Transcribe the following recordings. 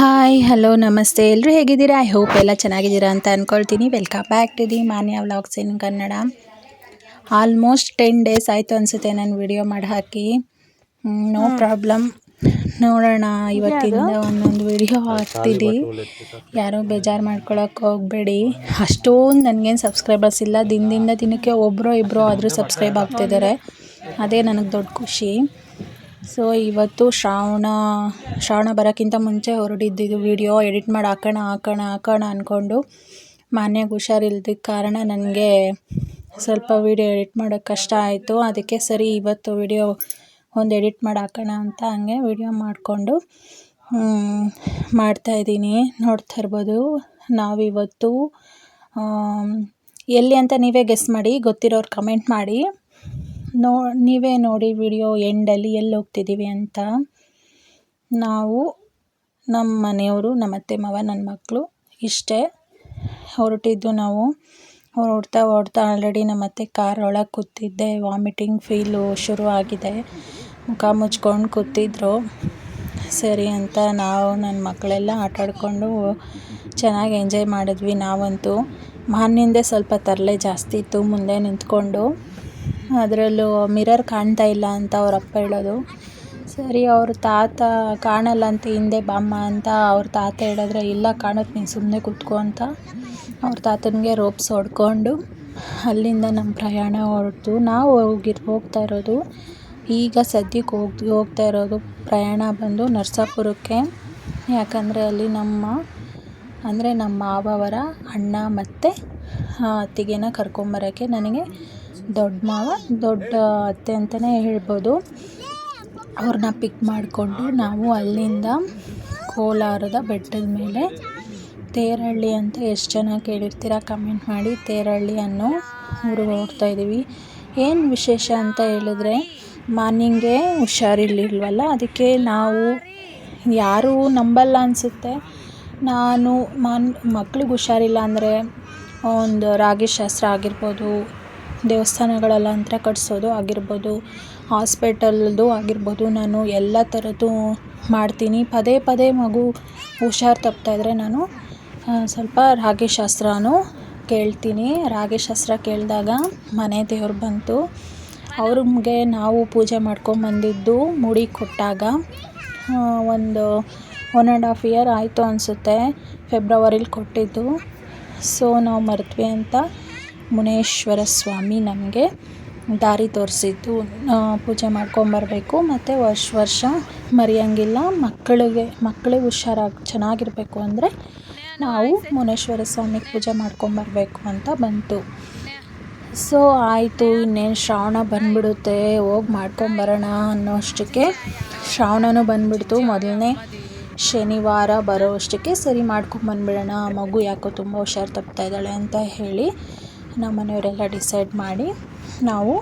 Hi hello ನಮಸ್ತೆ. ಎಲ್ಲರೂ ಹೇಗಿದ್ದೀರಾ? ಐ ಹೋಪ್ ಎಲ್ಲ ಚೆನ್ನಾಗಿದ್ದೀರಾ ಅಂತ ಅಂದ್ಕೊಳ್ತೀನಿ welcome back to the Manya vlogs in Kannada almost ten days ಆಯಿತು ಅನಿಸುತ್ತೆ ನಾನು ವಿಡಿಯೋ ಮಾಡಿ ಹಾಕಿ ನೋ ಪ್ರಾಬ್ಲಮ್ ನೋಡೋಣ ಇವತ್ತಿಂದ ಒಂದೊಂದು ವಿಡಿಯೋ ಹಾಕ್ತೀನಿ ಯಾರೂ ಬೇಜಾರು ಮಾಡ್ಕೊಳಕ್ಕೆ ಹೋಗಬೇಡಿ. ಅಷ್ಟೊಂದು ನನಗೇನು ಸಬ್ಸ್ಕ್ರೈಬರ್ಸ್ ಇಲ್ಲ. ದಿನದಿಂದ ದಿನಕ್ಕೆ ಒಬ್ಬರೋ ಇಬ್ಬರೋ ಆದರೂ ಸಬ್ಸ್ಕ್ರೈಬ್ ಆಗ್ತಿದ್ದಾರೆ. ಅದೇ ನನಗೆ ದೊಡ್ಡ ಖುಷಿ. ಸೊ ಇವತ್ತು ಶ್ರಾವಣ ಶ್ರಾವಣ ಬರೋಕ್ಕಿಂತ ಮುಂಚೆ ಹೊರಡಿದ್ದಿದ್ದು ವಿಡಿಯೋ ಎಡಿಟ್ ಮಾಡಿ, ಹಾಕೋಣ ಹಾಕೋಣ ಹಾಕೋಣ ಅಂದ್ಕೊಂಡು ಮನೆಗೆ ಹುಷಾರಿಲ್ದಿದ್ದ ಕಾರಣ ನನಗೆ ಸ್ವಲ್ಪ ವಿಡಿಯೋ ಎಡಿಟ್ ಮಾಡೋಕ್ಕೆ ಕಷ್ಟ ಆಯಿತು. ಅದಕ್ಕೆ ಸರಿ ಇವತ್ತು ವಿಡಿಯೋ ಒಂದು ಎಡಿಟ್ ಮಾಡಿ, ಹಾಕೋಣ ಅಂತ ಹಂಗೆ ವಿಡಿಯೋ ಮಾಡಿಕೊಂಡು ಮಾಡ್ತಾಯಿದ್ದೀನಿ ನೋಡ್ತಾ ಇರ್ಬೋದು, ನಾವಿವತ್ತು ಎಲ್ಲಿ ಅಂತ ನೀವೇ ಗೆಸ್ ಮಾಡಿ, ಗೊತ್ತಿರೋರು ಕಮೆಂಟ್ ಮಾಡಿ. ನೋ, ನೀವೇ ನೋಡಿ ವಿಡಿಯೋ ಎಂಡಲ್ಲಿ ಎಲ್ಲಿ ಹೋಗ್ತಿದ್ದೀವಿ ಅಂತ. ನಾವು ನಮ್ಮ ಮನೆಯವರು, ನಮ್ಮ ಅತ್ತೆ ಮಾವ, ನನ್ನ ಮಕ್ಕಳು ಇಷ್ಟೇ. ಹೊರಟಿದ್ದು ನಾವು. ಹೊರಡ್ತಾ ಹೊರಡ್ತಾ ಆಲ್ರೆಡಿ ನಮ್ಮ ಅತ್ತೆ ಕಾರ್ ಒಳಗೆ ಕೂತಿದ್ದೆ. ವಾಮಿಟಿಂಗ್ ಫೀಲು ಶುರು ಆಗಿದೆ. ಮುಖ ಮುಚ್ಕೊಂಡು ಕೂತಿದ್ರು. ಸರಿ ಅಂತ ನಾವು, ನನ್ನ ಮಕ್ಕಳೆಲ್ಲ ಆಟಾಡಿಕೊಂಡು ಚೆನ್ನಾಗಿ ಎಂಜಾಯ್ ಮಾಡಿದ್ವಿ ನಾವಂತೂ. ಮಾನಿಂದೆ ಸ್ವಲ್ಪ ತರಲೆ ಜಾಸ್ತಿ ಇತ್ತು, ಮುಂದೆ ನಿಂತ್ಕೊಂಡು. ಅದರಲ್ಲೂ ಮಿರರ್ ಕಾಣ್ತಾ ಇಲ್ಲ ಅಂತ ಅವ್ರ ಅಪ್ಪ ಹೇಳೋದು. ಸರಿ, ಅವ್ರ ತಾತ ಕಾಣಲ್ಲ ಅಂತ ಹಿಂದೆ ಬಾಮ್ಮ ಅಂತ ಅವ್ರ ತಾತ ಹೇಳಿದ್ರೆ, ಇಲ್ಲ ಕಾಣುತ್ತೆ ನೀನು ಸುಮ್ಮನೆ ಕೂತ್ಕೋ ಅಂತ ಅವ್ರ ತಾತನಿಗೆ ರೋಪ್ಸ್ ಹೊಡ್ಕೊಂಡು ಅಲ್ಲಿಂದ ನಮ್ಮ ಪ್ರಯಾಣ ಹೊರಟು. ನಾವು ಹೋಗಿ, ಹೋಗ್ತಾ ಇರೋದು, ಈಗ ಸದ್ಯಕ್ಕೆ ಹೋಗಿ, ಹೋಗ್ತಾ ಇರೋದು ಪ್ರಯಾಣ ಬಂದು ನರಸಾಪುರಕ್ಕೆ. ಯಾಕಂದರೆ ಅಲ್ಲಿ ನಮ್ಮ, ಅಂದರೆ ನಮ್ಮ ಮಾವವರ ಅಣ್ಣ ಮತ್ತು ಅತ್ತಿಗೆನ ಕರ್ಕೊಂಬರೋಕ್ಕೆ ನನಗೆ ದೊಡ್ಡ ಮಾವ, ದೊಡ್ಡ ಅತ್ತೆ ಅಂತಲೇ ಹೇಳ್ಬೋದು. ಅವ್ರನ್ನ ಪಿಕ್ ಮಾಡಿಕೊಂಡು ನಾವು ಅಲ್ಲಿಂದ ಕೋಲಾರದ ಬೆಟ್ಟದ ಮೇಲೆ ತೇರಹಳ್ಳಿ ಅಂತ ಎಷ್ಟು ಜನ ಕೇಳಿರ್ತೀರ ಕಮೆಂಟ್ ಮಾಡಿ ತೇರಹಳ್ಳಿ ಅನ್ನೋ ಊರಿಗೆ ಹೋಗ್ತಾ ಇದ್ದೀವಿ. ಏನು ವಿಶೇಷ ಅಂತ ಹೇಳಿದ್ರೆ ಮಾರ್ನಿಂಗೆ ಹುಷಾರಿರ್ಲಿಲ್ವಲ್ಲ, ಅದಕ್ಕೆ ನಾವು ಯಾರೂ ನಂಬಲ್ಲ ಅನಿಸುತ್ತೆ. ನಾನು ಮಾನ್ ಮಕ್ಳಿಗೆ ಹುಷಾರಿಲ್ಲ ಅಂದರೆ ಒಂದು ರಾಗಿ ಶಾಸ್ತ್ರ ಆಗಿರ್ಬೋದು ದೇವಸ್ಥಾನಗಳಲ್ಲಂತ್ರ ಕಟ್ಟಿಸೋದು ಆಗಿರ್ಬೋದು, ಹಾಸ್ಪೆಟಲ್ದು ಆಗಿರ್ಬೋದು, ನಾನು ಎಲ್ಲ ಥರದ್ದು ಮಾಡ್ತೀನಿ. ಪದೇ ಪದೇ ಮಗು ಹುಷಾರು ತಪ್ತಾಯಿದ್ರೆ ನಾನು ಸ್ವಲ್ಪ ರಾಗಿ ಶಾಸ್ತ್ರನೂ ಕೇಳ್ತೀನಿ. ರಾಗಿ ಶಾಸ್ತ್ರ ಕೇಳಿದಾಗ ಮನೆ ದೇವ್ರು ಬಂತು. ಅವ್ರಿಗೆ ನಾವು ಪೂಜೆ ಮಾಡ್ಕೊಂಬಂದಿದ್ದು ಮುಡಿ ಕೊಟ್ಟಾಗ ಒಂದು ಒನ್ ಆ್ಯಂಡ್ ಹಾಫ್ ಇಯರ್ ಆಯಿತು ಅನಿಸುತ್ತೆ. ಫೆಬ್ರವರಿಲಿ ಕೊಟ್ಟಿದ್ದು. ಸೊ ನಾವು ಮರೆತ್ವಿ ಅಂತ ಮುನೇಶ್ವರ ಸ್ವಾಮಿ ನಮಗೆ ದಾರಿ ತೋರಿಸಿದ್ದು. ಪೂಜೆ ಮಾಡ್ಕೊಂಬರಬೇಕು ಮತ್ತು ವರ್ಷ ವರ್ಷ ಮರೆಯೋಂಗಿಲ್ಲ. ಮಕ್ಕಳಿಗೆ ಮಕ್ಕಳಿಗೆ ಹುಷಾರಾಗಿ, ಚೆನ್ನಾಗಿರಬೇಕು ಅಂದರೆ ನಾವು ಮುನೇಶ್ವರ ಸ್ವಾಮಿಗೆ ಪೂಜೆ ಮಾಡ್ಕೊಂಬರ್ಬೇಕು ಅಂತ ಬಂತು. ಸೊ, ಆಯಿತು, ಇನ್ನೇನು ಶ್ರಾವಣ ಬಂದ್ಬಿಡುತ್ತೆ, ಹೋಗಿ ಮಾಡ್ಕೊಂಬರೋಣ ಅನ್ನೋ ಅಷ್ಟಕ್ಕೆ ಶ್ರಾವಣನೂ ಬಂದ್ಬಿಡ್ತು. ಮೊದಲನೇ ಶನಿವಾರ ಬರೋ ಅಷ್ಟಕ್ಕೆ ಸರಿ ಮಾಡ್ಕೊಂಬಂದ್ಬಿಡೋಣ. ಮಗು ಯಾಕೋ ತುಂಬ ಹುಷಾರು ತಪ್ತಾ ಇದ್ದಾಳೆ ಅಂತ ಹೇಳಿ ನಮ್ಮ ಮನೆಯವರೆಲ್ಲ ಡಿಸೈಡ್ ಮಾಡಿ ನಾವು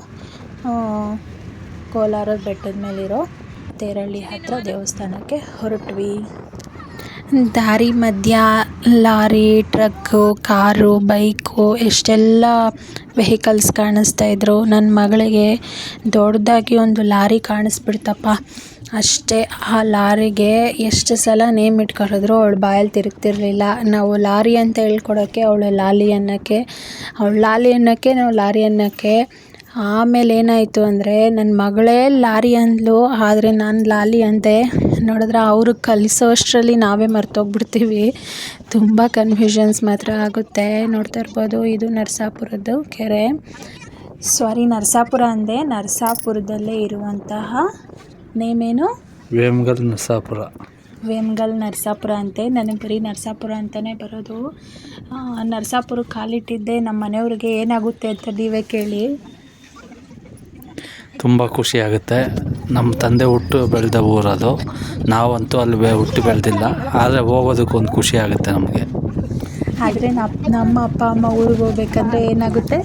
ಕೋಲಾರದ ಬೆಟ್ಟದ ಮೇಲಿರೋ ತೇರಳ್ಳಿ ಹತ್ತಿರ ದೇವಸ್ಥಾನಕ್ಕೆ ಹೊರಟ್ವಿ. ದಾರಿ ಮಧ್ಯ ಲಾರಿ, ಟ್ರಕ್ಕು, ಕಾರು, ಬೈಕು ಎಷ್ಟೆಲ್ಲ ವೆಹಿಕಲ್ಸ್ ಕಾಣಿಸ್ತಾ ಇದ್ರು. ನನ್ನ ಮಗಳಿಗೆ ದೊಡ್ಡದಾಗಿ ಒಂದು ಲಾರಿ ಕಾಣಿಸ್ಬಿಡ್ತಪ್ಪ. ಅಷ್ಟೇ, ಆ ಲಾರಿಗೆ ಎಷ್ಟು ಸಲ ನೇಮ್ ಇಟ್ಕೊಂಡಿದ್ರು ಅವ್ಳ ಬಾಯಲ್ಲಿ ತಿರುಗ್ತಿರ್ಲಿಲ್ಲ. ನಾವು ಲಾರಿ ಅಂತ ಹೇಳ್ಕೊಡೋಕ್ಕೆ ಅವಳು ಲಾಲಿ ಅನ್ನೋಕ್ಕೆ, ಅವಳು ಲಾಲಿ ಅನ್ನೋಕ್ಕೆ ನಾವು ಲಾರಿ ಅನ್ನೋಕ್ಕೆ. ಆಮೇಲೆ ಏನಾಯಿತು ಅಂದರೆ ನನ್ನ ಮಗಳೇ ಲಾರಿ ಅಂದಳು ಆದರೆ ನಾನು ಲಾಲಿ ಅಂದೆ. ನೋಡಿದ್ರೆ ಅವರು ಕಲಿಸೋಷ್ಟರಲ್ಲಿ ನಾವೇ ಮರ್ತೋಗ್ಬಿಡ್ತೀವಿ. ತುಂಬ ಕನ್ಫ್ಯೂಷನ್ಸ್ ಮಾತ್ರ ಆಗುತ್ತೆ. ನೋಡ್ತಾ ಇರ್ಬೋದು, ಇದು ನರಸಾಪುರದ್ದು ಕೆರೆ. ಸಾರಿ ನರಸಾಪುರ ಅಂದೆ, ನರಸಾಪುರದಲ್ಲೇ ಇರುವಂತಹ ನೇಮೇನು? ವೇಮಗಲ್ ನರಸಾಪುರ. ವೇಮಗಲ್ ನರಸಾಪುರ ಅಂತೆ. ನನಗೆ ಬರೀ ನರಸಾಪುರ ಅಂತಲೇ ಬರೋದು. ನರಸಾಪುರ ಕಾಲಿಟ್ಟಿದ್ದೆ. ನಮ್ಮ ಮನೆಯವ್ರಿಗೆ ಏನಾಗುತ್ತೆ ಅಂತ ನೀವೇ ಕೇಳಿ. ತುಂಬ ಖುಷಿ ಆಗುತ್ತೆ. ನಮ್ಮ ತಂದೆ ಹುಟ್ಟು ಬೆಳೆದ ಊರದು. ನಾವಂತೂ ಅಲ್ಲಿ ಬೆ ಹುಟ್ಟು ಬೆಳೆದಿಲ್ಲ. ಆದರೆ ಹೋಗೋದಕ್ಕೊಂದು ಖುಷಿ ಆಗುತ್ತೆ ನಮಗೆ. ಆದರೆ ನಮ್ಮ ಅಪ್ಪ ಅಮ್ಮ ಊರಿಗೆ ಹೋಗ್ಬೇಕಂದ್ರೆ ಏನಾಗುತ್ತೆ?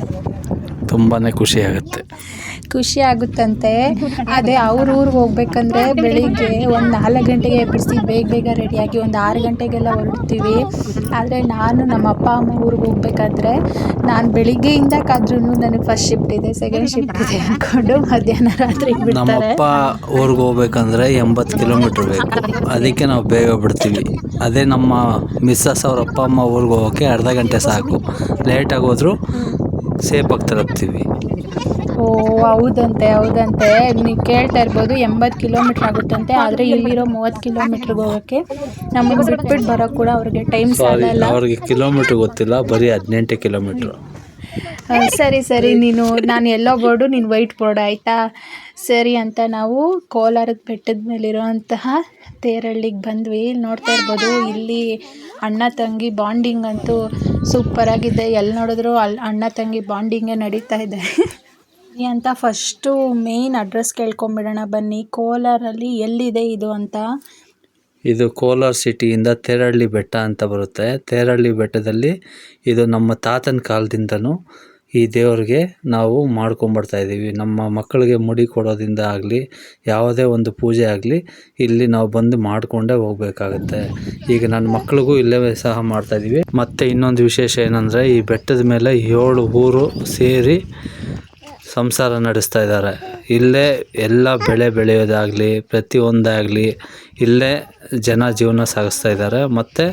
ತುಂಬಾ ಖುಷಿ ಆಗುತ್ತೆ. ಖುಷಿ ಆಗುತ್ತಂತೆ. ಅದೇ ಅವ್ರ ಊರಿಗೆ ಹೋಗ್ಬೇಕಂದ್ರೆ ಬೆಳಿಗ್ಗೆ ಒಂದು ನಾಲ್ಕು ಗಂಟೆಗೆ ಎಬ್ಬಿಸಿ ಬೇಗ ಬೇಗ ರೆಡಿಯಾಗಿ ಒಂದು ಆರು ಗಂಟೆಗೆಲ್ಲ ಹೊರಡ್ತೀವಿ. ಆದರೆ ನಾನು ನಮ್ಮ ಅಪ್ಪ, ಅಮ್ಮ ಊರಿಗೆ ಹೋಗ್ಬೇಕಾದ್ರೆ ನಾನು ಬೆಳಿಗ್ಗೆಯಿಂದ ಕಾದ್ರೂ ನನಗೆ ಫಸ್ಟ್ ಶಿಫ್ಟ್ ಇದೆ ಸೆಕೆಂಡ್ ಶಿಫ್ಟ್ ಇದೆ ಅಂದ್ಕೊಂಡು ಮಧ್ಯಾಹ್ನ ರಾತ್ರಿ ನಮ್ಮ ಅಪ್ಪ ಊರಿಗೆ ಹೋಗ್ಬೇಕಂದ್ರೆ ಎಂಬತ್ತು ಕಿಲೋಮೀಟ್ರ್ ಬೇಕು. ಅದಕ್ಕೆ ನಾವು ಬೇಗ ಬಿಡ್ತೀವಿ. ಅದೇ ನಮ್ಮ ಮಿಸ್ಸಸ್ ಅವ್ರ ಅಪ್ಪ, ಅಮ್ಮ ಊರಿಗೆ ಹೋಗೋಕ್ಕೆ ಅರ್ಧ ಗಂಟೆ ಸಾಕು. ಲೇಟಾಗಿ ಹೋದರೂ ಸೇಫಾಗಿ ತಲುಪ್ತೀವಿ. ಓ ಹೌದಂತೆ ಹೌದಂತೆ. ನೀವು ಕೇಳ್ತಾ ಇರ್ಬೋದು ಎಂಬತ್ತು ಕಿಲೋಮೀಟ್ರ್ ಆಗುತ್ತಂತೆ. ಆದರೆ ಇಲ್ಲಿರೋ ಮೂವತ್ತು ಕಿಲೋಮೀಟ್ರ್ಗೆ ಹೋಗೋಕ್ಕೆ ನಮಗೆ ಬಿಟ್ಬಿಟ್ಟು ಬರೋಕ್ಕೆ ಕೂಡ ಅವ್ರಿಗೆ ಟೈಮ್ ಸಾಲಲ್ಲ ಅವ್ರಿಗೆ ಕಿಲೋಮೀಟ್ರ್ ಗೊತ್ತಿಲ್ಲ ಬರೀ ಹದಿನೆಂಟು ಕಿಲೋಮೀಟ್ರ್. ಸರಿ ಸರಿ ನೀನು ನಾನು ಎಲ್ಲೋ ಬೋರ್ಡು ನೀನು ವೈಟ್ ಬೋರ್ಡ್ ಆಯಿತಾ? ಸರಿ ಅಂತ ನಾವು ಕೋಲಾರದ ಬೆಟ್ಟದ ಮೇಲಿರುವಂತಹ ತೇರಳ್ಳಿಗೆ ಬಂದ್ವಿ. ಇಲ್ಲಿ ನೋಡ್ತಾ ಇರ್ಬೋದು ಇಲ್ಲಿ ಅಣ್ಣ ತಂಗಿ ಬಾಂಡಿಂಗ್ ಅಂತೂ ಸೂಪರಾಗಿದೆ. ಎಲ್ಲಿ ನೋಡಿದ್ರು ಅಲ್ಲಿ ಅಣ್ಣ ತಂಗಿ ಬಾಂಡಿಂಗೇ ನಡೀತಾ ಇದೆ. ಅಂತ ಫಸ್ಟು ಮೇನ್ ಅಡ್ರೆಸ್ ಕೇಳ್ಕೊಂಬಿಡೋಣ. ಬನ್ನಿ, ಕೋಲಾರಲ್ಲಿ ಎಲ್ಲಿದೆ ಇದು ಅಂತ? ಇದು ಕೋಲಾರ ಸಿಟಿಯಿಂದ ತೇರಳ್ಳಿ ಬೆಟ್ಟ ಅಂತ ಬರುತ್ತೆ. ತೇರಳ್ಳಿ ಬೆಟ್ಟದಲ್ಲಿ ಇದು ನಮ್ಮ ತಾತನ ಕಾಲದಿಂದನೂ ಈ ದೇವರಿಗೆ ನಾವು ಮಾಡ್ಕೊಂಬರ್ತಾ ಇದ್ದೀವಿ. ನಮ್ಮ ಮಕ್ಕಳಿಗೆ ಮುಡಿ ಕೊಡೋದಿಂದ ಆಗಲಿ, ಯಾವುದೇ ಒಂದು ಪೂಜೆ ಆಗಲಿ, ಇಲ್ಲಿ ನಾವು ಬಂದು ಮಾಡಿಕೊಂಡೇ ಹೋಗಬೇಕಾಗುತ್ತೆ. ಈಗ ನನ್ನ ಮಕ್ಕಳಿಗೂ ಇಲ್ಲೇ ಸಹ ಮಾಡ್ತಾಯಿದ್ದೀವಿ ಮತ್ತು ಇನ್ನೊಂದು ವಿಶೇಷ ಏನಂದರೆ, ಈ ಬೆಟ್ಟದ ಮೇಲೆ ಏಳು ಊರು ಸೇರಿ ಸಂಸಾರ ನಡೆಸ್ತಾ ಇದ್ದಾರೆ. ಇಲ್ಲೇ ಎಲ್ಲ ಬೆಳೆ ಬೆಳೆಯೋದಾಗಲಿ ಪ್ರತಿಯೊಂದಾಗಲಿ ಇಲ್ಲೇ ಜನ ಜೀವನ ಸಾಗಿಸ್ತಾ ಇದ್ದಾರೆ. ಮತ್ತು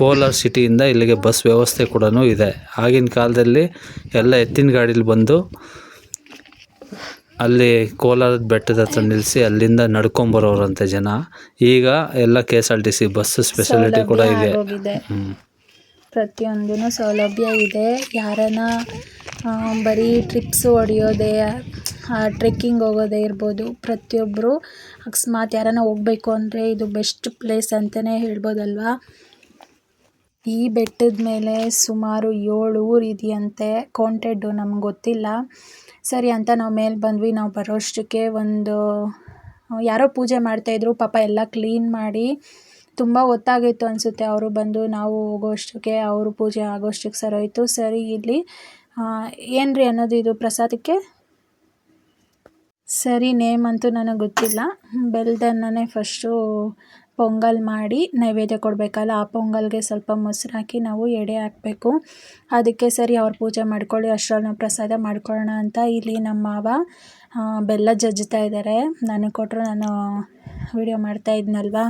ಕೋಲಾರ ಸಿಟಿಯಿಂದ ಇಲ್ಲಿಗೆ ಬಸ್ ವ್ಯವಸ್ಥೆ ಕೂಡ ಇದೆ. ಆಗಿನ ಕಾಲದಲ್ಲಿ ಎಲ್ಲ ಎತ್ತಿನ ಗಾಡೀಲಿ ಬಂದು ಅಲ್ಲಿ ಕೋಲಾರದ ಬೆಟ್ಟದ ಹತ್ರ ನಿಲ್ಲಿಸಿ ಅಲ್ಲಿಂದ ನಡ್ಕೊಂಬರೋರಂತೆ ಜನ. ಈಗ ಎಲ್ಲ K S R T C bus speciality ಕೂಡ ಇದೆ. ಹ್ಞೂ ಪ್ರತಿಯೊಂದೂ ಸೌಲಭ್ಯ ಇದೆ. ಯಾರನ್ನ ಆ, ಬರೀ ಟ್ರಿಪ್ಸ್ ಹೊಡೆಯೋದೇ ಟ್ರೆಕ್ಕಿಂಗ್ ಹೋಗೋದೇ ಇರ್ಬೋದು ಪ್ರತಿಯೊಬ್ಬರು ಅಕಸ್ಮಾತ್ ಯಾರನ್ನ ಹೋಗ್ಬೇಕು ಅಂದರೆ ಇದು ಬೆಸ್ಟ್ ಪ್ಲೇಸ್ ಅಂತಲೇ ಹೇಳ್ಬೋದಲ್ವಾ? ಈ ಬೆಟ್ಟದ ಮೇಲೆ ಸುಮಾರು ಏಳು ಊರು ಇದೆಯಂತೆ ಕೌಂಟೆಡ್ಡು ನಮ್ಗೆ ಗೊತ್ತಿಲ್ಲ. ಸರಿ ಅಂತ ನಾವು ಮೇಲೆ ಬಂದ್ವಿ ನಾವು ಬರೋಷ್ಟಕ್ಕೆ ಒಂದು ಯಾರೋ ಪೂಜೆ ಮಾಡ್ತಾಯಿದ್ರು ಪಾಪ ಎಲ್ಲ ಕ್ಲೀನ್ ಮಾಡಿ ತುಂಬ ಹೊತ್ತಾಗಿತ್ತು ಅನಿಸುತ್ತೆ ಅವರು ಬಂದು ನಾವು ಹೋಗೋಷ್ಟಕ್ಕೆ, ಅವರು ಪೂಜೆ ಆಗೋಷ್ಟಕ್ಕೆ ಸರೋಯ್ತು ಸರಿ ಇಲ್ಲಿ ಏನು ರೀ ಅನ್ನೋದು ಇದು ಪ್ರಸಾದಕ್ಕೆ? ಸರಿ, ನೇಮ್ ಅಂತೂ ನನಗೆ ಗೊತ್ತಿಲ್ಲ. ಬೆಲ್ದನ್ನೇ ಫಸ್ಟು ಪೊಂಗಲ್ ಮಾಡಿ ನೈವೇದ್ಯ ಕೊಡಬೇಕಲ್ಲ, ಆ ಪೊಂಗಲ್ಗೆ ಸ್ವಲ್ಪ ಮೊಸರು ಹಾಕಿ ನಾವು ಎಡೆ ಹಾಕಬೇಕು. ಅದಕ್ಕೆ ಸರಿ ಅವ್ರು ಪೂಜೆ ಮಾಡ್ಕೊಳ್ಳಿ, ಅಷ್ಟರಲ್ಲಿ ನಾವು ಪ್ರಸಾದ ಮಾಡ್ಕೊಳ್ಳೋಣ ಅಂತ ಇಲ್ಲಿ ನಮ್ಮ ಮಾವ. ಬೆಲ್ಲ ಜಜ್ಜುತ್ತಾ ಇದ್ದಾರೆ ನನಗೆ ಕೊಟ್ಟರು ನಾನು ವಿಡಿಯೋ ಮಾಡ್ತಾ ಇದ್ನಲ್ವಾ?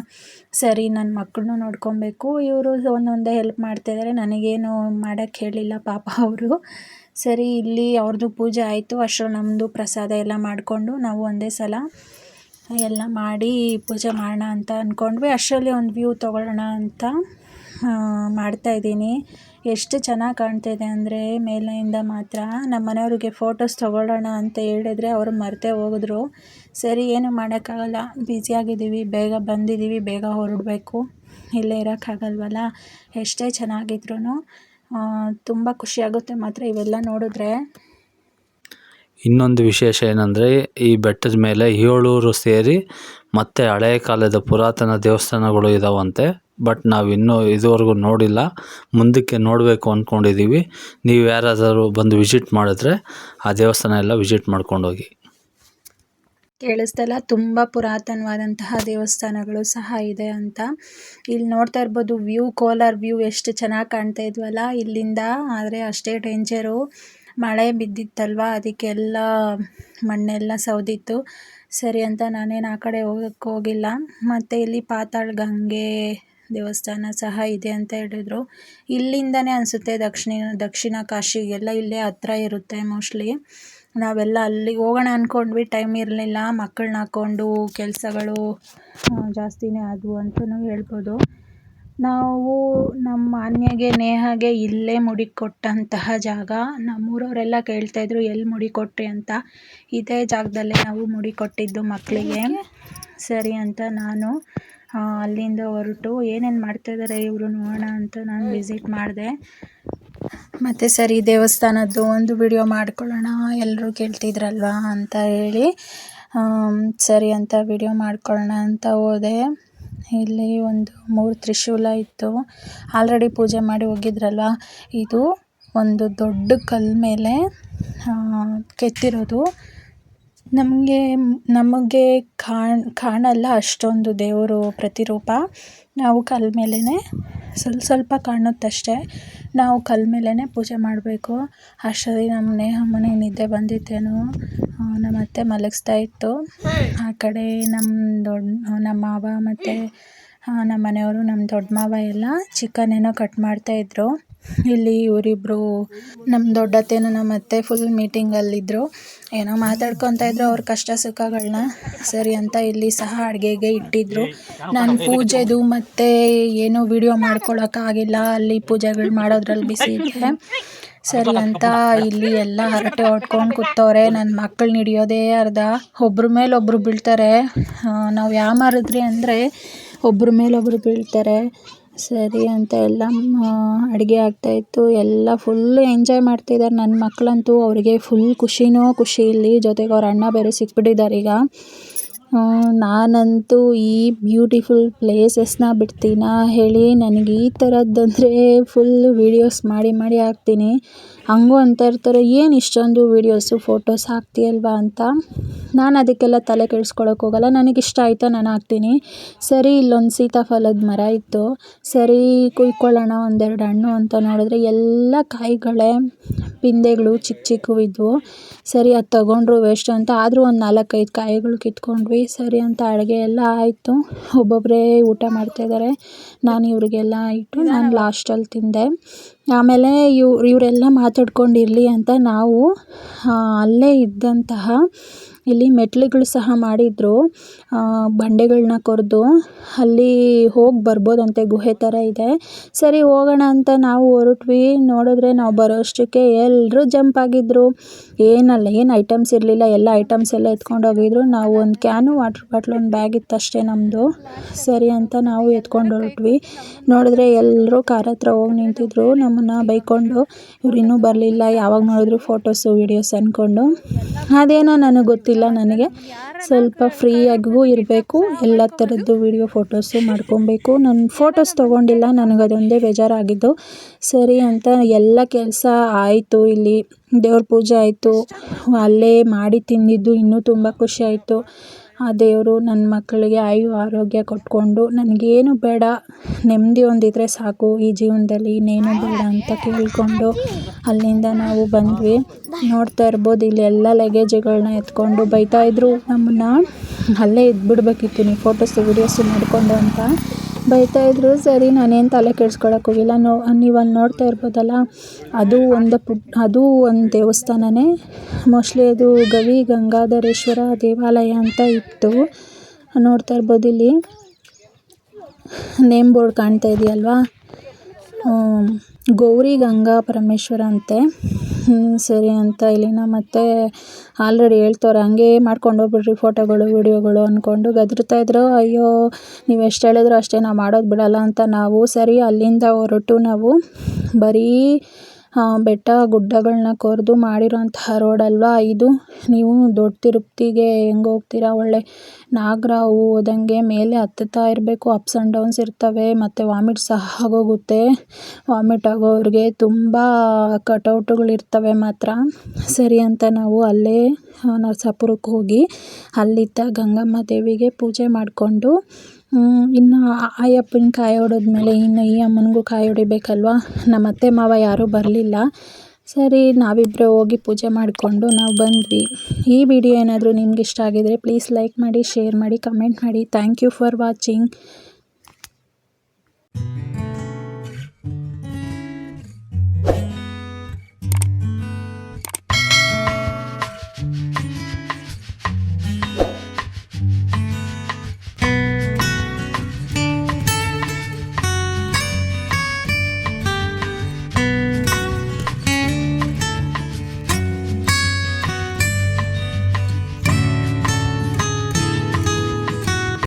ಸರಿ ನನ್ನ ಮಕ್ಕಳನ್ನೂ ನೋಡ್ಕೊಬೇಕು. ಇವರು ಒಂದೊಂದೇ ಹೆಲ್ಪ್ ಮಾಡ್ತಾಯಿದ್ದಾರೆ ನನಗೇನು ಮಾಡೋಕ್ಕೆ ಹೇಳಿಲ್ಲ ಪಾಪ ಅವರು. ಸರಿ, ಇಲ್ಲಿ ಅವ್ರದ್ದು ಪೂಜೆ ಆಯಿತು. ಅಷ್ಟರಲ್ಲಿ ನಮ್ಮದು ಪ್ರಸಾದ ಎಲ್ಲ ಮಾಡಿಕೊಂಡು ನಾವು ಒಂದೇ ಸಲ ಎಲ್ಲ ಮಾಡಿ ಪೂಜೆ ಮಾಡೋಣ ಅಂತ ಅಂದ್ಕೊಂಡ್ವಿ ಅಷ್ಟರಲ್ಲಿ ಒಂದು ವ್ಯೂ ತೊಗೊಳ್ಳೋಣ ಅಂತ ಮಾಡ್ತಾಯಿದ್ದೀನಿ ಎಷ್ಟು ಚೆನ್ನಾಗಿ ಕಾಣ್ತಿದೆ ಅಂದರೆ ಮೇಲೆಯಿಂದ ಮಾತ್ರ. ನಮ್ಮ ಮನೆಯವ್ರಿಗೆ ಫೋಟೋಸ್ ತೊಗೊಳ್ಳೋಣ ಅಂತ ಹೇಳಿದ್ರೆ ಅವರು ಮರೆತೇ ಹೋಗಿದ್ರು. ಸರಿ, ಏನು ಮಾಡೋಕ್ಕಾಗಲ್ಲ. ಬ್ಯುಸಿಯಾಗಿದ್ದೀವಿ ಬೇಗ ಬಂದಿದ್ದೀವಿ, ಬೇಗ ಹೊರಡಬೇಕು. ಇಲ್ಲೇ ಇರೋಕ್ಕಾಗಲ್ವಲ್ಲ? ಎಷ್ಟೇ ಚೆನ್ನಾಗಿದ್ರೂ ತುಂಬ ಖುಷಿಯಾಗುತ್ತೆ ಮಾತ್ರ ಇವೆಲ್ಲ ನೋಡಿದ್ರೆ. ಇನ್ನೊಂದು ವಿಶೇಷ ಏನಂದರೆ, ಈ ಬೆಟ್ಟದ ಮೇಲೆ ಏಳೂರು ಸೇರಿ ಮತ್ತು ಹಳೆಯ ಕಾಲದ ಪುರಾತನ ದೇವಸ್ಥಾನಗಳು ಇದಾವಂತೆ. ಬಟ್ ನಾವು ಇನ್ನೂ ಇದುವರೆಗೂ ನೋಡಿಲ್ಲ. ಮುಂದಕ್ಕೆ ನೋಡಬೇಕು ಅಂದ್ಕೊಂಡಿದ್ದೀವಿ ನೀವು ಯಾರಾದರೂ ಬಂದು ವಿಸಿಟ್ ಮಾಡಿದ್ರೆ ಆ ದೇವಸ್ಥಾನ ಎಲ್ಲ ವಿಸಿಟ್ ಮಾಡ್ಕೊಂಡೋಗಿ. ಕೇಳಿಸ್ದಲ್ಲ ತುಂಬ ಪುರಾತನವಾದಂತಹ ದೇವಸ್ಥಾನಗಳು ಸಹ ಇದೆ ಅಂತ. ಇಲ್ಲಿ ನೋಡ್ತಾ ಇರ್ಬೋದು, ವ್ಯೂ, ಕೋಲಾರ್ ವ್ಯೂ ಎಷ್ಟು ಚೆನ್ನಾಗಿ ಕಾಣ್ತಾ ಇದ್ವಲ್ಲ. ಇಲ್ಲಿಂದ ಆದರೆ ಅಷ್ಟೇ ಡೇಂಜರು. ಮಳೆ ಬಿದ್ದಿತ್ತಲ್ವ, ಅದಕ್ಕೆಲ್ಲ ಮಣ್ಣೆಲ್ಲ ಸೌದಿತ್ತು. ಸರಿ ಅಂತ ನಾನೇನು ಆ ಕಡೆ ಹೋಗಕ್ಕೆ ಹೋಗಿಲ್ಲ. ಮತ್ತು ಇಲ್ಲಿ ಪಾತಾಳ ಗಂಗೆ ದೇವಸ್ಥಾನ ಸಹ ಇದೆ ಅಂತ ಹೇಳಿದ್ರು. ಇಲ್ಲಿಂದನೇ ಅನಿಸುತ್ತೆ ದಕ್ಷಿಣ ದಕ್ಷಿಣ ಕಾಶಿಗೆಲ್ಲ ಇಲ್ಲೇ ಹತ್ರ ಇರುತ್ತೆ ಮೋಸ್ಟ್ಲಿ ನಾವೆಲ್ಲ ಅಲ್ಲಿಗೆ ಹೋಗೋಣ ಅಂದ್ಕೊಂಡ್ವಿ ಟೈಮ್ ಇರಲಿಲ್ಲ. ಮಕ್ಕಳನ್ನ ಹಾಕ್ಕೊಂಡು ಕೆಲಸಗಳು ಜಾಸ್ತಿನೇ ಆದವು ಅಂತಲೂ ಹೇಳ್ಬೋದು. ನಾವು ನಮ್ಮ ಅನ್ಯಗೆ ನೇಹಾಗೆ ಇಲ್ಲೇ ಮುಡಿ ಕೊಟ್ಟಂತಹ ಜಾಗ. ನಮ್ಮೂರವರೆಲ್ಲ ಕೇಳ್ತಾಯಿದ್ರು ಎಲ್ಲಿ ಮುಡಿ ಕೊಟ್ರಿ ಅಂತ? ಇದೇ ಜಾಗದಲ್ಲೇ ನಾವು ಮುಡಿ ಕೊಟ್ಟಿದ್ದು ಮಕ್ಕಳಿಗೆ ಸರಿ ಅಂತ ನಾನು. ಅಲ್ಲಿಂದ ಹೊರಟು ಏನೇನು ಮಾಡ್ತಾಯಿದ್ದಾರೆ ಇವರು ನೋಡೋಣ ಅಂತ ನಾನು ವಿಸಿಟ್ ಮಾಡಿದೆ. ಮತ್ತು ಸರಿ, ದೇವಸ್ಥಾನದ್ದು ಒಂದು ವಿಡಿಯೋ ಮಾಡ್ಕೊಳ್ಳೋಣ ಎಲ್ಲರೂ ಕೇಳ್ತಿದ್ರಲ್ವಾ ಅಂತ ಹೇಳಿ. ಸರಿ ಅಂತ ವಿಡಿಯೋ ಮಾಡ್ಕೊಳ್ಳೋಣ ಅಂತ ಹೋದೆ. ಇಲ್ಲಿ ಒಂದು ಮೂರು ತ್ರಿಶೂಲ ಇತ್ತು. ಆಲ್ರೆಡಿ ಪೂಜೆ ಮಾಡಿ ಹೋಗಿದ್ರಲ್ವ? ಇದು ಒಂದು ದೊಡ್ಡ ಕಲ್ಲು ಮೇಲೆ ಕೆತ್ತಿರೋದು. ನಮಗೆ ನಮಗೆ ಕಾಣ್, ಕಾಣಲ್ಲ ಅಷ್ಟೊಂದು ದೇವರು ಪ್ರತಿರೂಪ. ನಾವು ಕಲ್ಲ ಮೇಲೇ ಸ್ವಲ್ಪ ಸ್ವಲ್ಪ ಕಾಣುತ್ತಷ್ಟೇ. ನಾವು ಕಲ್ಲ ಮೇಲೇ ಪೂಜೆ ಮಾಡಬೇಕು. ಅಷ್ಟರಲ್ಲಿ ನಮ್ಮ ನೇಹಮ್ಮನೇ ನಿದ್ದೆ ಬಂದಿತ್ತೇನೋ. ನಮ್ಮ ಅತ್ತೆ ಮಲಗಿಸ್ತಾ ಇತ್ತು. ಆ ಕಡೆ ನಮ್ಮ ದೊಡ್ಡ ನಮ್ಮ ಮಾವ ಮತ್ತು ನಮ್ಮ ಮನೆಯವರು, ನಮ್ಮ ದೊಡ್ಡ ಮಾವ ಎಲ್ಲ ಚಿಕನ್ ಏನೋ ಕಟ್ ಮಾಡ್ತಾಯಿದ್ರು ಇಲ್ಲಿ ಇವರಿಬ್ರು ನಮ್ಮ ದೊಡ್ಡತ್ತೆನೂ ನಮ್ಮ ಅತ್ತೆ ಫುಲ್ ಮೀಟಿಂಗಲ್ಲಿದ್ದರು ಏನೋ ಮಾತಾಡ್ಕೊತಾ ಇದ್ರು ಅವ್ರ ಕಷ್ಟ ಸುಖಗಳನ್ನ ಸರಿ ಅಂತ ಇಲ್ಲಿ ಸಹ ಅಡುಗೆಗೆ ಇಟ್ಟಿದ್ರು. ನಾನು ಪೂಜೆದು ಮತ್ತು ಏನೂ ವಿಡಿಯೋ ಮಾಡ್ಕೊಳಕ್ಕಾಗಿಲ್ಲ ಅಲ್ಲಿ ಪೂಜೆಗಳು ಮಾಡೋದ್ರಲ್ಲಿ ಬಿಸಿ ಇದ್ದೆ. ಸರಿ ಅಂತ ಇಲ್ಲಿ ಎಲ್ಲ ಹರಟೆ ಹೊಡ್ಕೊಂಡು ಕೂತವ್ರೆ. ನನ್ನ ಮಕ್ಕಳು ಹಿಡಿಯೋದೇ ಅರ್ಧ. ಒಬ್ರ ಮೇಲೆ ಒಬ್ಬರು ಬೀಳ್ತಾರೆ. ನಾವು ಯಾಮಾರಿದ್ರಿ ಅಂದರೆ ಒಬ್ರ ಮೇಲೆ ಒಬ್ಬರು ಬೀಳ್ತಾರೆ. ಸರಿ ಅಂತ ಎಲ್ಲ ಅಡುಗೆ ಆಗ್ತಾಯಿತ್ತು ಎಲ್ಲ ಫುಲ್ಲು ಎಂಜಾಯ್ ಮಾಡ್ತಿದ್ದಾರೆ ನನ್ನ ಮಕ್ಕಳಂತೂ ಅವರಿಗೆ ಫುಲ್ ಖುಷಿಯೋ ಖುಷಿ ಇಲ್ಲಿ ಜೊತೆಗೆ ಅವ್ರ ಅಣ್ಣ ಬೇರೆ ಸಿಕ್ಬಿಟ್ಟಿದ್ದಾರೆ ಈಗ. ನಾನಂತೂ ಈ ಬ್ಯೂಟಿಫುಲ್ ಪ್ಲೇಸಸ್ನ ಬಿಡ್ತೀನಾ ಹೇಳಿ ನನಗೆ ಈ ಥರದ್ದಂದರೆ ಫುಲ್ ವೀಡಿಯೋಸ್ ಮಾಡಿ ಮಾಡಿ ಹಾಕ್ತೀನಿ. ಹಂಗೂ ಅಂತ ಇರ್ತಾರೆ, ಏನು ಇಷ್ಟೊಂದು ವೀಡಿಯೋಸು, ಫೋಟೋಸ್ ಹಾಕ್ತೀಯಲ್ವಾ? ಅಂತ. ನಾನು ಅದಕ್ಕೆಲ್ಲ ತಲೆ ಕೆಡ್ಸ್ಕೊಳಕ್ಕೆ ಹೋಗಲ್ಲ, ನನಗೆ ಇಷ್ಟ ಆಯಿತಾ ನಾನು ಹಾಕ್ತೀನಿ. ಸರಿ, ಇಲ್ಲೊಂದು ಸೀತಾಫಲದ ಮರ ಇತ್ತು. ಸರಿ, ಕುಯ್ಕೊಳ್ಳೋಣ ಒಂದೆರಡು ಹಣ್ಣು ಅಂತ ನೋಡಿದ್ರೆ ಎಲ್ಲ ಕಾಯಿಗಳೇ ಪಿಂದೆಗಳು ಚಿಕ್ಕ ಚಿಕ್ಕವು ಇದ್ವು. ಸರಿ, ಅದು ತಗೊಂಡ್ರು ವೇಸ್ಟ್ ಅಂತ. ಆದರೂ ಒಂದು ನಾಲ್ಕೈದು ಕಾಯಿಗಳು ಕಿತ್ಕೊಂಡ್ವಿ. ಸರಿ ಅಂತ ಅಡುಗೆ ಎಲ್ಲ ಆಯಿತು. ಒಬ್ಬೊಬ್ಬರೇ ಊಟ ಮಾಡ್ತಾಯಿದ್ದಾರೆ ನಾನು ಇವರಿಗೆಲ್ಲ ಇಟ್ಟು ನಾನು ಲಾಸ್ಟಲ್ಲಿ ತಿಂದೆ. ಆಮೇಲೆ ಇವ್ರು ಇವರೆಲ್ಲ ಮಾತಾಡ್ಕೊಂಡಿರಲಿ ಅಂತ ನಾವು ಅಲ್ಲೇ ಇದ್ದಂತಹ ಇಲ್ಲಿ ಮೆಟ್ಟಿಲುಗಳು ಸಹ ಮಾಡಿದ್ರು. ಬಂಡೆಗಳನ್ನ ಕೊರೆದು ಅಲ್ಲಿ ಹೋಗಿ ಬರ್ಬೋದಂತೆ ಗುಹೆ ಥರ ಇದೆ. ಸರಿ, ಹೋಗೋಣ ಅಂತ ನಾವು ಹೊರಟ್ವಿ. ನೋಡಿದ್ರೆ ನಾವು ಬರೋ ಅಷ್ಟಕ್ಕೆ ಎಲ್ಲರೂ ಜಂಪ್ ಆಗಿದ್ರು. ಏನಲ್ಲ, ಏನು ಐಟಮ್ಸ್ ಇರಲಿಲ್ಲ. ಎಲ್ಲ ಐಟಮ್ಸ್ ಎಲ್ಲ ಎತ್ಕೊಂಡು ಹೋಗಿದ್ರು. ನಾವು ಒಂದು ಕ್ಯಾನು, ವಾಟರ್ ಬಾಟ್ಲ್, ಒಂದು ಬ್ಯಾಗ್ ಇತ್ತು ಅಷ್ಟೇ ನಮ್ಮದು ಸರಿ ಅಂತ ನಾವು ಎತ್ಕೊಂಡು ಹೊರಟ್ವಿ. ನೋಡಿದ್ರೆ ಎಲ್ಲರೂ ಕಾರ್ ಹತ್ರ ಹೋಗಿ ನಿಂತಿದ್ರು. ನಮ್ಮನ್ನು ಬೈಕೊಂಡು. ಇವ್ರು ಇನ್ನೂ ಬರಲಿಲ್ಲ. ಯಾವಾಗ ನೋಡಿದ್ರು ಫೋಟೋಸು ವಿಡಿಯೋಸ್ ಅಂದ್ಕೊಂಡು ಅದೇನೋ ನನಗೆ ಗೊತ್ತಿಲ್ಲ. ನನಗೆ. ಸ್ವಲ್ಪ ಫ್ರೀಯಾಗೂ ಇರಬೇಕು. ಎಲ್ಲ ಥರದ್ದು ವೀಡಿಯೋ ಫೋಟೋಸು ಮಾಡ್ಕೊಬೇಕು. ನಾನು ಫೋಟೋಸ್ ತೊಗೊಂಡಿಲ್ಲ. ನನಗೆ ಅದೊಂದೇ ಬೇಜಾರಾಗಿದ್ದು. ಸರಿ ಅಂತ ಎಲ್ಲ ಕೆಲಸ ಆಯಿತು. ಇಲ್ಲಿ ದೇವ್ರ ಪೂಜೆ ಆಯಿತು. ಅಲ್ಲೇ ಮಾಡಿ ತಿಂದಿದ್ದು. ಇನ್ನೂ ತುಂಬ ಖುಷಿ ಆಯಿತು. ಆ ದೇವರು ನನ್ನ ಮಕ್ಕಳಿಗೆ ಆಯು ಆರೋಗ್ಯ ಕೊಟ್ಕೊಂಡು ನನಗೇನು ಬೇಡ, ನೆಮ್ಮದಿ ಒಂದಿದ್ರೆ ಸಾಕು ಈ ಜೀವನದಲ್ಲಿ, ಇನ್ನೇನು ಬೇಡ ಅಂತ ಕೇಳಿಕೊಂಡು ಅಲ್ಲಿಂದ ನಾವು ಬಂದ್ವಿ. ನೋಡ್ತಾ ಇರ್ಬೋದು, ಇಲ್ಲಿ ಎಲ್ಲ ಲಗೇಜ್ಗಳನ್ನ ಎತ್ಕೊಂಡು ಬೈತಾ ಬೈತಾಯಿದ್ರು ನಮ್ಮನ್ನು ಅಲ್ಲೇ ಇದ್ಬಿಡ್ಬೇಕಿತ್ತು, ನೀವು ಫೋಟೋಸು ವೀಡಿಯೋಸು ನೋಡಿಕೊಂಡು ಅಂತ. ಬೈತಾಯಿದ್ರು ಸರಿ, ನಾನೇನು ತಲೆ ಕೆಡ್ಸ್ಕೊಳಕ್ಕೆ ಹೋಗಿಲ್ಲ. ನೋ ನೀವು ಅಲ್ಲಿ ನೋಡ್ತಾ ಇರ್ಬೋದಲ್ಲ, ಅದು ಒಂದು ಪುಟ್, ಅದು ಒಂದು ದೇವಸ್ಥಾನವೇ ಮೋಸ್ಟ್ಲಿ ಅದು ಗವಿ, ಗಂಗಾಧರೇಶ್ವರ ದೇವಾಲಯ ಅಂತ ಇತ್ತು. ನೋಡ್ತಾ ಇರ್ಬೋದು ಇಲ್ಲಿ. ನೇಮ್ ಬೋರ್ಡ್ ಕಾಣ್ತಾ ಇದೆಯಲ್ವಾ? ಗೌರಿ ಗಂಗಾ ಪರಮೇಶ್ವರ ಅಂತೆ. ಸರಿ ಅಂತ ಇಲ್ಲಿನ ಮತ್ತೆ ಆಲ್ರೆಡಿ ಹೇಳ್ತವ್ರೆ, ಹಂಗೆ ಮಾಡ್ಕೊಂಡು ಹೋಗ್ಬಿಡ್ರಿ ಫೋಟೋಗಳು ವೀಡಿಯೋಗಳು ಅಂದ್ಕೊಂಡು ಗದರ್ತಾ ಇದ್ರು. ಅಯ್ಯೋ, ನೀವು ಎಷ್ಟು ಹೇಳಿದ್ರು ಅಷ್ಟೇ ನಾವು ಮಾಡೋದು ಬಿಡಲ್ಲ ಅಂತ ನಾವು ಸರಿ ಅಲ್ಲಿಂದ ಹೊರಟು ನಾವು ಬರೀ ಬೆಟ್ಟ ಗುಡ್ಡಗಳನ್ನ ಕೊರೆದು ಮಾಡಿರುವಂತಹ ರೋಡ್ ಅಲ್ವಾ ಇದು? ನೀವು ದೊಡ್ಡ ತಿರುಪ್ತಿಗೆ ಹೆಂಗೆ ಹೋಗ್ತೀರಾ? ಒಳ್ಳೆ ಹೂವು ಹೋದಂಗೆ ಮೇಲೆ ಹತ್ತುತ್ತಾ ಇರಬೇಕು. ಅಪ್ಸ್ ಆ್ಯಂಡ್ ಡೌನ್ಸ್ ಇರ್ತವೆ, ಮತ್ತು ವಾಮಿಟ್ ಸಹ ಆಗೋಗುತ್ತೆ. ವಾಮಿಟ್ ಆಗೋವ್ರಿಗೆ ತುಂಬ ಕಟೌಟುಗಳಿರ್ತವೆ ಮಾತ್ರ. ಸರಿ ಅಂತ ನಾವು ಅಲ್ಲೇ ನರಸಾಪುರಕ್ಕೆ ಹೋಗಿ ಅಲ್ಲಿದ್ದ ಗಂಗಮ್ಮ ದೇವಿಗೆ ಪೂಜೆ ಮಾಡಿಕೊಂಡು ಇನ್ನು ಆ ಅಯ್ಯಪ್ಪನ ಕಾಯಿ ಹೊಡೆದ್ಮೇಲೆ ಇನ್ನು ಈ ಅಮ್ಮನಿಗೂ ಕಾಯಿ ಹೊಡಿಬೇಕಲ್ವ? ನಮ್ಮ ಅತ್ತೆ ಮಾವ ಯಾರೂ ಬರಲಿಲ್ಲ. ಸರಿ ನಾವಿಬ್ಬರೇ ಹೋಗಿ ಪೂಜೆ ಮಾಡಿಕೊಂಡು ನಾವು ಬಂದ್ವಿ. ಈ ವಿಡಿಯೋ ಏನಾದರೂ ನಿಮ್ಗೆ ಇಷ್ಟ ಆಗಿದ್ದರೆ ಪ್ಲೀಸ್ ಲೈಕ್ ಮಾಡಿ ಶೇರ್ ಮಾಡಿ ಕಮೆಂಟ್ ಮಾಡಿ. Thank you for watching